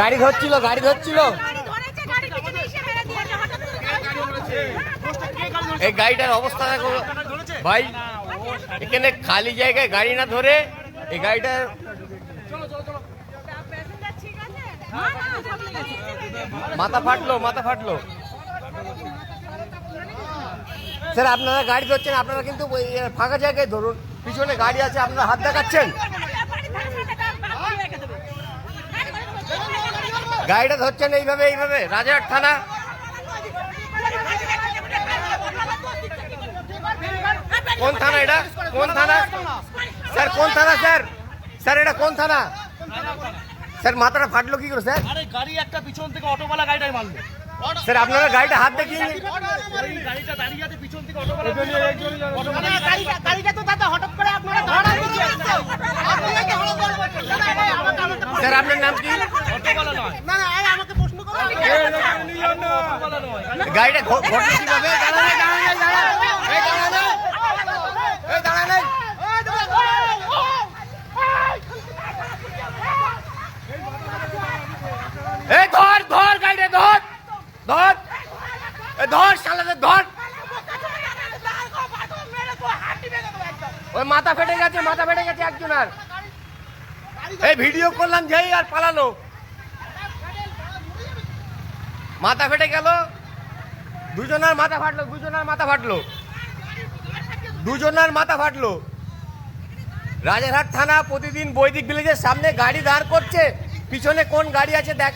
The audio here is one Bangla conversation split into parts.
গাড়ি ধরছিল গাড়ি ধরছিল। এই গাড়িটার অবস্থা দেখো। ভাই, এখানে খালি জায়গায় গাড়ি না ধরে এই গাড়িটার মাথা ফাটলো মাথা ফাটলো। স্যার, আপনারা গাড়ি ধরছেন, আপনারা কিন্তু ফাঁকা জায়গায় ধরুন। পিছনে গাড়ি আছে, আপনারা হাত দেখাচ্ছেন? গাড়িটা ধরছেন এইভাবে এইভাবে। রাজারহাট থানা। কোন থানা এটা? কোন থানা? স্যার, কোন থানা, স্যার? স্যার, এটা কোন থানা? স্যার, মাথাটা ফাটলো কি করে, স্যার? আরে গাড়ি একটা পিছন থেকে অটোওয়ালা গাড়িটাই মারলো। স্যার আপনারা গাড়িটা হাত দেখিয়ে স্যার আপনার নাম কি? গাড়িটা ঘটনা কীভাবে নেই, দাঁড়া। এই দাঁড়া নেই। এই দাঁড়া নেই। এই ধর ধর গাড়িটা ধর ধর এই ধর শালাদের ধর ওই মাথা ফেটে গেছে মাথা ফেটে গেছে একজন আর এই ভিডিও করলাম যেই আর পালালো। মাথা ফেটে গেল। দুজনের মাথা ফাটলো, দুজনের মাথা ফাটলো। দুজনের মাথা ফাটলো। রাজারহাট থানা প্রতিদিন বৈদিক ভিলেজের সামনে গাড়ি দাঁড় করছে। পিছনে কোন গাড়ি আছে দেখ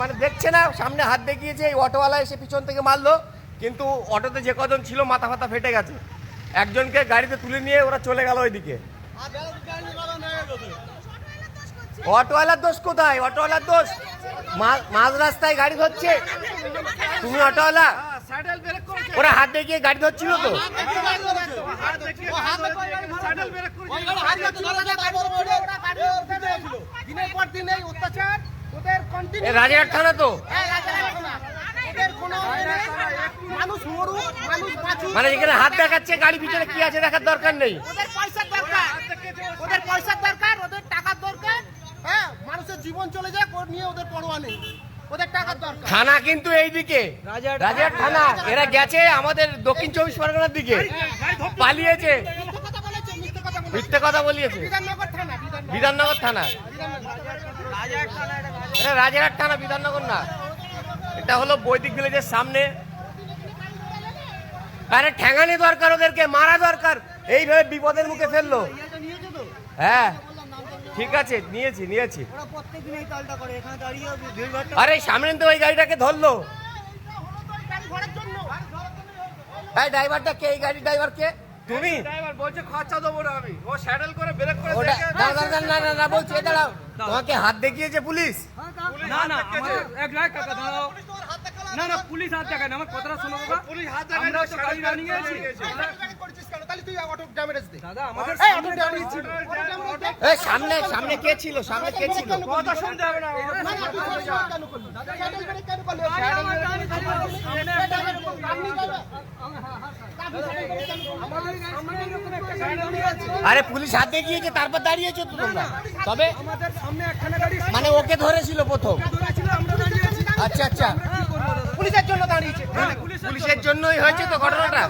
মানে দেখছে না, সামনে হাত দেখিয়েছে, এই অটোওয়ালা এসে পিছন থেকে মারলো। কিন্তু অটোতে যে কজন ছিল, মাথা ফাতা ফেটে গেছে। একজনকে গাড়িতে তুলে নিয়ে ওরা চলে গেল ওইদিকে। অটোওয়ালার দোষ কোথায়? অটোওয়ালার দোষ? মাঝ রাস্তায় গাড়ি ধরছে। তুমি অটোওয়ালা? ওরা হাত দেখিয়ে গাড়ি ধরছিল তো। রাজারহাট থানা তো? ওদের কোনো মানুষ মরুক মানুষ বাঁচুক। মানে এখানে হাত দেখাচ্ছে গাড়ি পিছনে কি আছে দেখার দরকার নেই। ওদের পয়সার দরকার। ওদের পয়সার দরকার ওদের টাকার দরকার। হ্যাঁ মানুষের জীবন চলে ওর নিয়ে ওদের পরোয়া নেই। ওদের টাকার দরকার। থানা কিন্তু এইদিকে। রাজারহাট থানা। এরা গেছে আমাদের দক্ষিণ চব্বিশ পরগনার দিকে। পালিয়েছে। মিথ্যে কথা বলেছে মিথ্যে কথা বলেছে। মিথ্যে কথা বলিয়েছে। বিধাননগর থানা রাজারহাট থানা বিধাননগর না। এটা হলো বৈদিক ভিলেজের সামনে। আরে ঠ্যাঙানি দরকার ওদেরকে মারা দরকার। এইভাবে বিপদের মুখে ফেলল। হ্যাঁ ঠিক আছে নিয়েছি নিয়েছি। আরে সামনে তো ওই গাড়িটাকে ধরলো। এই ড্রাইভারটা কে? এই গাড়ি ড্রাইভার কে? তুমি? ড্রাইভার বলছে খরচা দেবো না আমি। ও স্যাডেল করে ব্রেক করে দাঁড়া, না না না বলছি দাঁড়াও। তোমাকে হাত দেখিয়েছে পুলিশ? না না আমার এক লাখ টাকা দাও। না না পুলিশ হাত দেখায় না আমার কথাটা শোনো বাবা। পুলিশ হাত দেখায় আমরা না, তো গাড়ি স্যাডেল দাঁড়িয়ে আছি সামনে সামনে সামনে কে ছিল? সামনে কে ছিল? কথা শুনতে হবে না না। না তুই কেন করলি? আরে পুলিশ হাত দেখিয়েছে তারপর দাঁড়িয়েছো তো তোমরা। তবে মানে ওকে ধরেছিল প্রথম। আচ্ছা আচ্ছা? পুলিশের জন্য দাঁড়িয়েছে। পুলিশের জন্যই হয়েছে তো ঘটনাটা?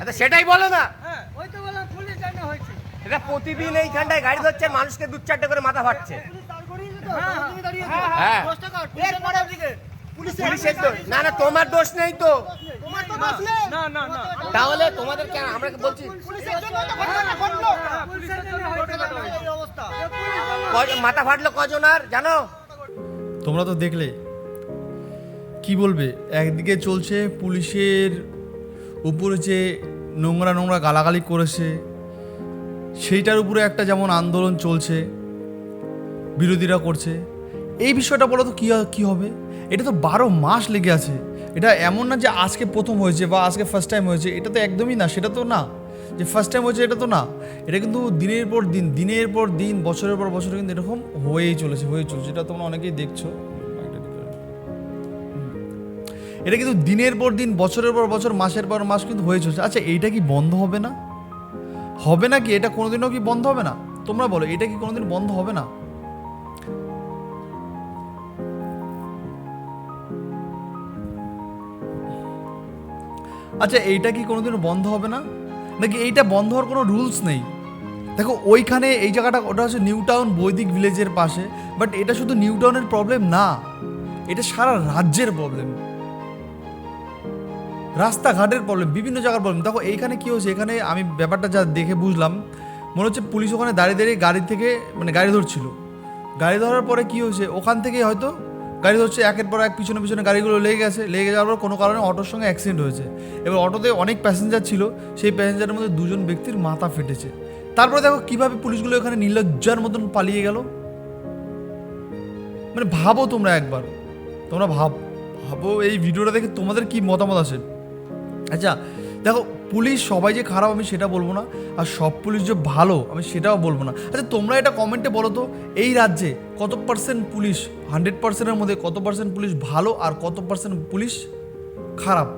আচ্ছা সেটাই বলো না। হ্যাঁ এটা প্রতিদিন এইখানটায় গাড়ি ধরছে মানুষকে দু চারটে করে মাথা ফাটছে। হ্যাঁ এরপরে দিকে পুলিশের দোষ। না না তোমার দোষ নেই তো। তোমার তো দোষ নেই। না না না। তাহলে তোমাদের কেন আমরা বলছি? পুলিশের জন্য তো ঘটনাটা ঘটলো। পুলিশের জন্য হয়েছে দাদা। এই অবস্থা। কজন- মাথা ফাটলো কজন আর? জানো? তোমরা তো দেখলে। কি বলবে? একদিকে চলছে পুলিশের উপরে যে নোংরা নোংরা গালাগালি করেছে সেইটার উপরে একটা যেমন আন্দোলন চলছে বিরোধীরা করছে। এই বিষয়টা বলো তো কী কী হবে? এটা তো বারো মাস লেগে আছে। এটা এমন না যে আজকে প্রথম হয়েছে বা আজকে ফার্স্ট টাইম হয়েছে, এটা তো একদমই না, সেটা তো না। যে ফার্স্ট টাইম হয়েছে, এটা তো না। এটা কিন্তু দিনের পর দিন, দিনের পর দিন, বছরের পর বছর কিন্তু এরকম হয়েই চলেছে, হয়েই চলছে। এটা তোমরা অনেকেই দেখছ। এটা কিন্তু দিনের পর দিন, বছরের পর বছর, মাসের পর মাস কিন্তু হয়ে চলছে। আচ্ছা এইটা কি বন্ধ হবে না? হবে না কি? এটা কোনোদিনও কি বন্ধ হবে না? তোমরা বলো, এটা কি কোনোদিন বন্ধ হবে না? আচ্ছা এইটা কি কোনোদিনও বন্ধ হবে না? নাকি এইটা বন্ধ হওয়ার কোনো রুলস নেই? দেখো, ওইখানে এই জায়গাটা, ওটা হচ্ছে নিউ টাউন বৈদিক ভিলেজের পাশে, বাট এটা শুধু নিউ টাউনের প্রবলেম না, এটা সারা রাজ্যের প্রবলেম। রাস্তাঘাটের প্রবলেম, বিভিন্ন জায়গার প্রবলেম। দেখো, এইখানে কি হচ্ছে এখানে আমি ব্যাপারটা যা দেখে বুঝলাম, মনে হচ্ছে পুলিশ ওখানে দাঁড়িয়ে দাঁড়িয়ে গাড়ি থেকে মানে গাড়ি ধরছিল। গাড়ি ধরার পরে কি হয়েছে, ওখান থেকেই হয়তো গাড়ি ধরছে একের পর এক পিছনে পিছনে গাড়িগুলো লেগে গেছে, লেগে যাওয়ার পর কোনো কারণে অটোর সঙ্গে অ্যাক্সিডেন্ট হয়েছে। এবার অটোতে অনেক প্যাসেঞ্জার ছিল, সেই প্যাসেঞ্জারের মধ্যে দুজন ব্যক্তির মাথা ফেটেছে। তারপরে দেখো কীভাবে পুলিশগুলো এখানে নির্লজ্জার মতন পালিয়ে গেল। মানে ভাবো তোমরা একবার, তোমরা ভাব, ভাবো এই ভিডিওটা দেখে তোমাদের কি মতামত আছে? আচ্ছা দেখো, পুলিশ সবাই যে খারাপ, আমি সেটা বলব না। আর সব পুলিশ যে ভালো, আমি সেটাও বলব না। আচ্ছা তোমরা এটা কমেন্টে বলো তো, এই রাজ্যে কত পার্সেন্ট পুলিশ হান্ড্রেড পার্সেন্টের মধ্যে কত পার্সেন্ট পুলিশ ভালো আর কত পার্সেন্ট পুলিশ খারাপ?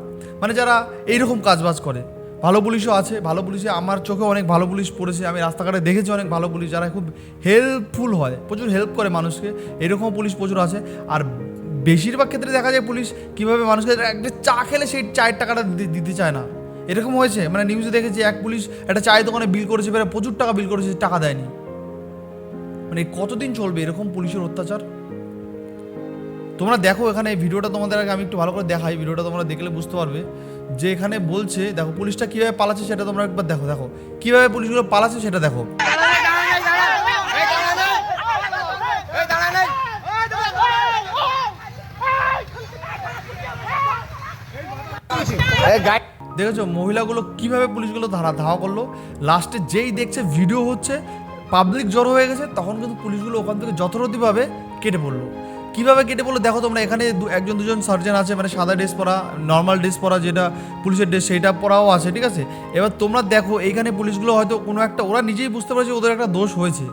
মানে যারা এইরকম কাজবাজ করে, ভালো পুলিশও আছে, ভালো পুলিশে আমার চোখে অনেক ভালো পুলিশ পড়েছে, আমি রাস্তাঘাটে দেখেছি অনেক ভালো পুলিশ যারা খুব হেল্পফুল হয়, প্রচুর হেল্প করে মানুষকে এরকম পুলিশ প্রচুর আছে। আর বেশিরভাগ ক্ষেত্রে দেখা যায় পুলিশ কীভাবে মানুষকে একটা চা খেলে সেই চায়ের টাকাটা দিতে চায় না। এরকম হয়েছে? মানে নিউজে দেখেছি এক পুলিশ একটা চায়ের দোকানে বিল করেছে, বেড়ে প্রচুর টাকা বিল করেছে টাকা দেয়নি। মানে কতদিন চলবে এরকম পুলিশের অত্যাচার? তোমরা দেখো এখানে, এই ভিডিওটা তোমাদের আগে আমি একটু ভালো করে দেখাই। ভিডিওটা তোমরা দেখলে বুঝতে পারবে যে এখানে বলছে, দেখো পুলিশটা কীভাবে পালাচ্ছে সেটা তোমরা একবার দেখো দেখো। কীভাবে পুলিশগুলো পালাচ্ছে সেটা দেখো। গাড়ি দেখেছ? মহিলাগুলো কীভাবে পুলিশগুলো ধারা ধাওয়া করল? লাস্টে যেই দেখছে ভিডিও হচ্ছে পাবলিক জড়ো হয়ে গেছে, তখন কিন্তু পুলিশগুলো ওখান থেকে যথারীতিভাবে কেটে পড়ল। কীভাবে কেটে পড়ল? দেখো তোমরা, এখানে একজন, দুজন সার্জন আছে মানে সাদা ড্রেস পরা নর্মাল ড্রেস পরা, যেটা পুলিশের ড্রেস সেইটা পরাও আছে, ঠিক আছে? এবার তোমরা দেখো এইখানে পুলিশগুলো হয়তো কোনো একটা, ওরা নিজেই বুঝতে পারছে ওদের একটা দোষ হয়েছে।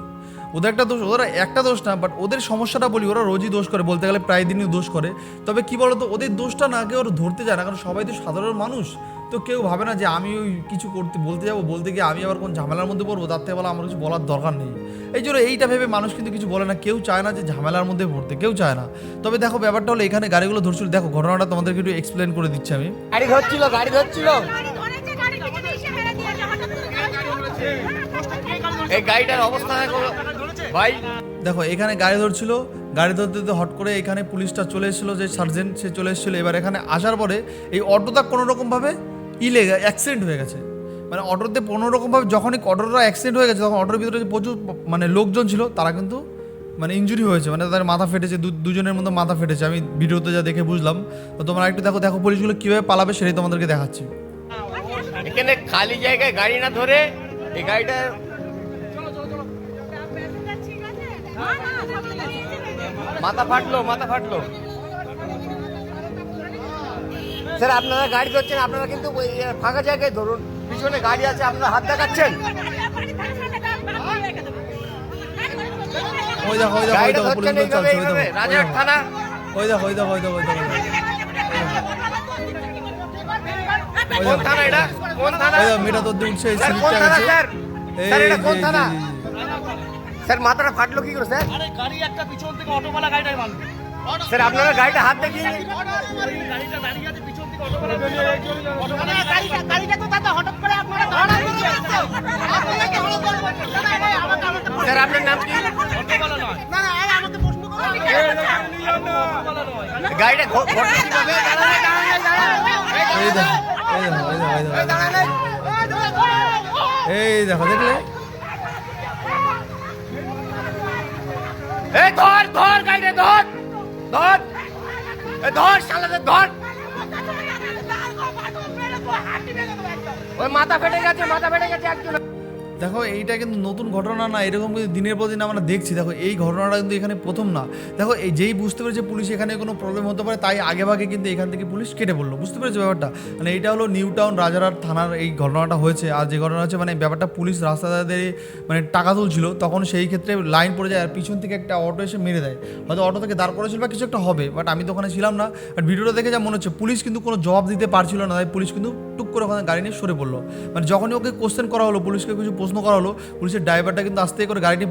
ওদের একটা দোষ ওরা একটা দোষ না বাট ওদের সমস্যাটা বলি, ওরা রোজই দোষ করে, বলতে গেলে প্রায় দিনই দোষ করে। তবে কি বলতো, ওদের দোষটা না, কেউ ওরা ধরতে যায় না, কারণ সবাই তো সাধারণ মানুষ। তো কেউ ভাবে না যে আমি ওই কিছু করতে বলতে যাব বলতে গিয়ে আমি আবার কোন ঝামেলার মধ্যে পড়ব তার থেকে বলা আমার কিছু বলার দরকার নেই। এই জন্য এইটা ভেবে মানুষ কিন্তু কিছু বলে না। কেউ চায় না যে ঝামেলার মধ্যে পড়তে কেউ চায় না। তবে দেখো ব্যাপারটা হলো এখানে গাড়িগুলো ধরছিল। দেখো ঘটনাটা তোমাদেরকে একটু এক্সপ্লেন করে দিচ্ছি আমি। গাড়ি ধরছিল গাড়ি ধরছিল। এই গাড়িটার অবস্থা দেখো ভাই। দেখো এখানে গাড়ি ধরছিল। গাড়ি ধরতে ধরতে হট করে এখানে পুলিশটা চলে এসেছিল যে সার্জেন্ট সে চলে এসেছিল। এবার এখানে আসার পরে এই অটোটা কোনো রকমভাবে ইলে অ্যাক্সিডেন্ট হয়ে গেছে। মানে অটোতে কোনো রকমভাবে যখনই অটোটা অ্যাক্সিডেন্ট হয়ে গেছে, তখন অটোর ভিতরে যে প্রচুর মানে লোকজন ছিল, তারা কিন্তু মানে ইঞ্জুরি হয়েছে। মানে তাদের মাথা ফেটেছে দুজনের মধ্যে মাথা ফেটেছে। আমি ভিডিওতে যা দেখে বুঝলাম। তো তোমরা একটু দেখো দেখো পুলিশগুলো কীভাবে পালাবে সেটাই তোমাদেরকে দেখাচ্ছি। এখানে খালি জায়গায় গাড়ি না ধরে এই গাড়িটা মাথা ফাটলো মাথা ফাটলো। স্যার আপনারা গাড়ি ধরছেন আপনারা কিন্তু ওই, ফাঁকা জায়গায় ধরুন। পিছনে গাড়ি আছে আপনারা হাত দেখাচ্ছেন। ওই দেখো ওই দেখো ওই গাড়িটা দেখো ধরছেন চলছে ওই দেখো। এইভাবে। থানা। ওই দেখো ওই দেখো ওই দেখো ওই দেখো। কোন থানা এটা? কোন থানা? ওই দেখো মেয়েটা তোর উঠছে এই স্যার, সিলিপটা গেছে স্যার? এটা কোন থানা? স্যার মাথাটা ফাটলো কি করে স্যার? আরে গাড়ি একটা পিছন থেকে অটোওয়ালা গাড়িটাই মারলো। স্যার আপনারা গাড়িটা হাত দেখিয়ে গাড়িটা দাঁড়িয়ে আছে পিছন স্যার আপনার নাম কি? এই গাড়িটা দেখো দেখলে? ধর ধর গাড়িটা ধর ধর। এই ধর শালাদের ধর। ওই মাথা ফেটে গেছে মাথা ফেটে গেছে একজন দেখো, এইটা কিন্তু নতুন ঘটনা না, এরকম কিন্তু দিনের পর দিন আমরা দেখছি। দেখো, এই ঘটনাটা কিন্তু এখানে প্রথম না। দেখো, এই যেই বুঝতে পেরেছে পুলিশ এখানে কোনো প্রবলেম হতে পারে, তাই আগে ভাগে কিন্তু এখান থেকে পুলিশ কেটে পড়ল। বুঝতে পেরেছ ব্যাপারটা? মানে এইটা হলো নিউ টাউন রাজারহাট থানার এই ঘটনাটা হয়েছে। আর যে ঘটনা হচ্ছে মানে ব্যাপারটা পুলিশ রাস্তাতে মানে টাকা তুলছিল, তখন সেই ক্ষেত্রে লাইন পড়ে যায় আর পিছন থেকে একটা অটো এসে মেরে দেয়। হয়তো অটো থেকে দাঁড় করেছিল বা কিছু একটা হবে বাট আমি তো ওখানে ছিলাম না। বাট ভিডিওটা দেখে যা মনে হচ্ছে, পুলিশ কিন্তু কোনো জবাব দিতে পারছিল না, তাই পুলিশ কিন্তু টুক করে ওখানে গাড়ি নিয়ে সরে পড়ল। মানে যখনই ওকে কোশ্চেন করা হলো, পুলিশকে কিছু প্রশ্ন করা হলো, পুলিশের ড্রাইভারটা কিন্তু আস্তে করে গাড়িটি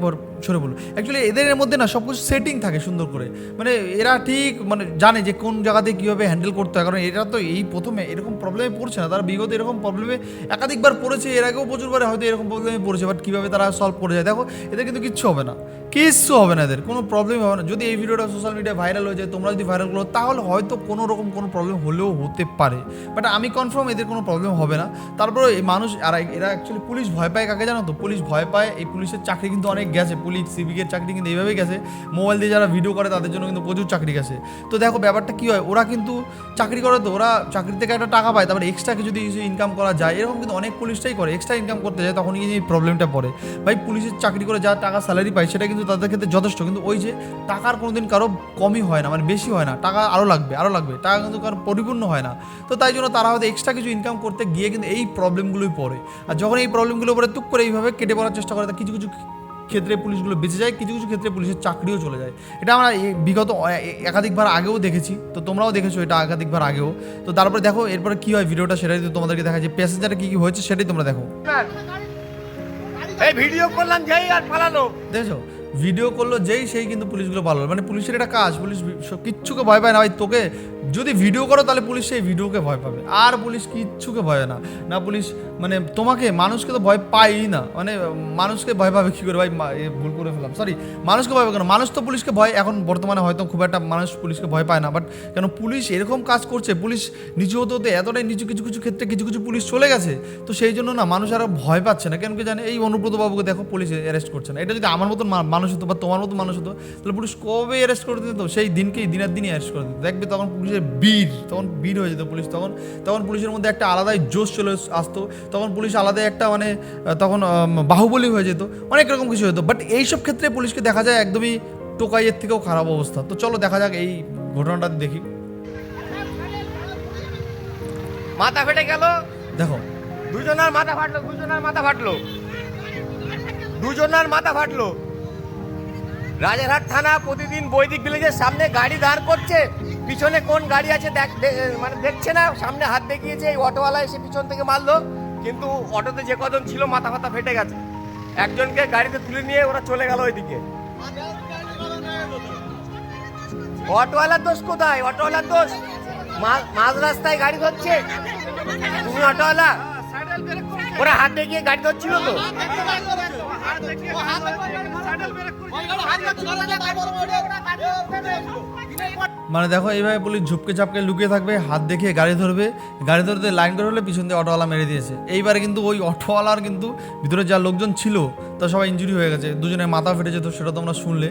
সরে পড়ল। অ্যাকচুয়ালি এদের মধ্যে না সব কিছু সেটিং থাকে সুন্দর করে। মানে এরা ঠিক মানে জানে যে কোন জায়গাতে কীভাবে হ্যান্ডেল করতে হয়, কারণ এরা তো এই প্রথমে এরকম প্রবলেমে পড়ছে না। তারা বিগত এরকম প্রবলেমে একাধিকবার পড়েছে, এর আগেও প্রচুরবার হয়তো এরকম প্রবলেমে পড়েছে বাট কীভাবে তারা সলভ করে যায়, দেখো, এদের কিন্তু কিচ্ছু হবে না। কিচ্ছু হবে না এদের, কোনো প্রবলেম হবে না। যদি এই ভিডিওটা সোশ্যাল মিডিয়ায় ভাইরাল হয়ে যায়, তোমরা যদি ভাইরাল করো তাহলে হয়তো কোনো রকম কোনো প্রবলেম হলেও হতে পারে। বাট আমি কনফার্ম এদের কোনো প্রবলেম হবে না। তারপরে এই মানুষ, আর এরা অ্যাকচুয়ালি পুলিশ ভয় পায় কাকে জানো তো? পুলিশ ভয় পায়, এই পুলিশের চাকরি কিন্তু অনেক গেছে। পুলিশ সিভিকের চাকরি কিন্তু এইভাবেই গেছে। মোবাইল দিয়ে যারা ভিডিও করে, তাদের জন্য কিন্তু প্রচুর চাকরি গেছে। তো দেখো, ব্যাপারটা কী হয়? ওরা কিন্তু চাকরি করে তো, ওরা চাকরি থেকে একটা টাকা পায়। তারপরে এক্সট্রা কিছু যদি কিছু ইনকাম করা যায়। এরকম কিন্তু অনেক পুলিশটাই করে। এক্সট্রা ইনকাম করতে যায়, তখনই কিন্তু এই প্রবলেমটা পড়ে। ভাই, পুলিশের চাকরি করে যা টাকা স্যালারি পায়, সেটা কিন্তু তাদের ক্ষেত্রে যথেষ্ট। কিন্তু ওই যে টাকার কোনো দিন কারও কমই হয় না মানে বেশি হয় না। টাকা আরও লাগবে আরও লাগবে। টাকা কিন্তু কারও পরিপূর্ণ হয় না। তো তাই জন্য তারা হয়তো এক্সট্রা কিছু ইনকাম করতে গিয়ে কিন্তু এই প্রবলেমগুলোই পড়ে। আর যখন এই প্রবলেমগুলো পড়ে তুক করে এইভাবে কেটে পড়ার চেষ্টা করে তা কিছু কিছু ক্ষেত্রে পুলিশগুলো বেঁচে যায় কিছু কিছু ক্ষেত্রে পুলিশের চাকরিও চলে যায়। এটা আমরা বিগত একাধিকবার আগেও দেখেছি। তো তোমরাও দেখেছ এটা একাধিকবার আগেও। তো তারপরে দেখো এরপরে কী হয় ভিডিওটা সেটাই তো তোমাদেরকে দেখা যায় প্যাসেঞ্জারে কী কী হয়েছে সেটাই তোমরা দেখো। এই ভিডিও করলাম যেই আর পালালো। দেখেছ? ভিডিও করল যেই, সেই কিন্তু পুলিশগুলো ভালো মানে পুলিশের এটা কাজ, পুলিশ কিচ্ছুকে ভয় পায় না ভাই, তোকে যদি ভিডিও করো তাহলে পুলিশ সেই ভিডিওকে ভয় পাবে। আর পুলিশ কিচ্ছুকে ভয় না। না পুলিশ মানে তোমাকে, মানুষকে তো ভয় পায়ই না। মানে মানুষকে ভয় পাবে কী করে ভাই? ভুল করে ফেলাম সরি মানুষকে ভয় পাবে কেন? মানুষ তো পুলিশকে ভয় এখন বর্তমানে হয়তো খুব একটা মানুষ পুলিশকে ভয় পায় না। বাট কেন পুলিশ এরকম কাজ করছে, পুলিশ নিচু হতে হতে এতটাই নিচু, কিছু কিছু ক্ষেত্রে কিছু কিছু পুলিশ চলে গেছে। তো সেই জন্য না মানুষ আর ভয় পাচ্ছে না। কেন কি জানে? এই অনুব্রত বাবুকে দেখো পুলিশ অ্যারেস্ট করছে না। এটা যদি আমার মতন মা- মানুষ হতো বা তোমার মতো মানুষ হতো তাহলে পুলিশ কবে অ্যারেস্ট করে দিত? সেই দিনকেই দিনের দিনই অ্যারেস্ট করে দিত। দেখবে তখন পুলিশের বীর তখন বীর হয়ে যেত পুলিশ। তখন তখন পুলিশের মধ্যে একটা আলাদাই জোশ চলে আসতো। তখন পুলিশ আলাদা একটা মানে তখন বাহুবলী হয়ে যেত। অনেক রকম কিছু হতো। বাট এইসব ক্ষেত্রে পুলিশকে দেখা যায় একদমই টোকাইয়ের থেকেও খারাপ অবস্থা। তো চলো দেখা যাক এই ঘটনাটা দেখি। মাথা ফেটে গেল। দেখো। দুজনের মাথা ফাটলো দুজনের মাথা ফাটলো। দুজনের মাথা ফাটলো। রাজারহাট থানা প্রতিদিন বৈদিক ভিলেজের সামনে গাড়ি দাঁড় করছে। পিছনে কোন গাড়ি আছে দেখ মানে দেখছে না, সামনে হাত দেখিয়েছে, এই অটোওয়ালা এসে পিছন থেকে মারলো। কিন্তু অটোতে যে কজন ছিল, মাথা ফাতা ফেটে গেছে। একজনকে গাড়িতে তুলে নিয়ে ওরা চলে গেল ওইদিকে। অটোওয়ালার দোষ কোথায়? অটোওয়ালার দোষ? মাঝ রাস্তায় গাড়ি ধরছে? তুমি অটোওয়ালা? ওরা হাত দেখিয়ে গাড়ি ধরছিল তো? মানে দেখো, এইভাবে পুলিশ ঝুপকে চাপকে লুকিয়ে থাকবে, হাত দেখিয়ে গাড়ি ধরবে, গাড়ি ধরতে লাইন করে হলে পিছন দিয়ে অটোওয়ালা মেরে দিয়েছে। এইবারে কিন্তু ওই অটোওয়ালার কিন্তু ভিতরে যা লোকজন ছিল, তা সবাই ইঞ্জুরি হয়ে গেছে। দুজনের মাথা ফেটেছে তো, সেটা তোমরা শুনলে।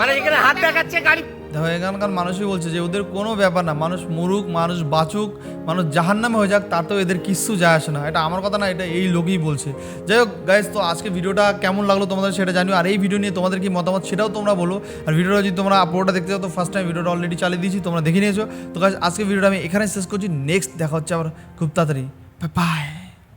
মানে এখানে হাত দেখাচ্ছে গাড়ি দেখো এখানকার মানুষই বলছে যে ওদের কোনো ব্যাপার না, মানুষ মরুক, মানুষ বাঁচুক, মানুষ জাহান নামে হয়ে যাক, তাতেও এদের কিচ্ছু যায় আসে না। এটা আমার কথা না, এটা এই লোকই বলছে। যাই হোক গাইজ তো আজকে ভিডিওটা কেমন লাগল তোমাদের সেটা জানিও, আর এই ভিডিও নিয়ে তোমাদের কি মতামত সেটাও তোমরা বলো। আর ভিডিওটা যদি তোমরা আপলোডটা দেখতে চাও, তো ফার্স্ট টাইম ভিডিওটা অলরেডি চালিয়ে দিয়েছি, তোমরা দেখে নিয়েছো। তো গাইজ আজকে ভিডিওটা আমি এখানে শেষ করছি নেক্সট দেখা হচ্ছে আবার খুব তাড়াতাড়ি। বাই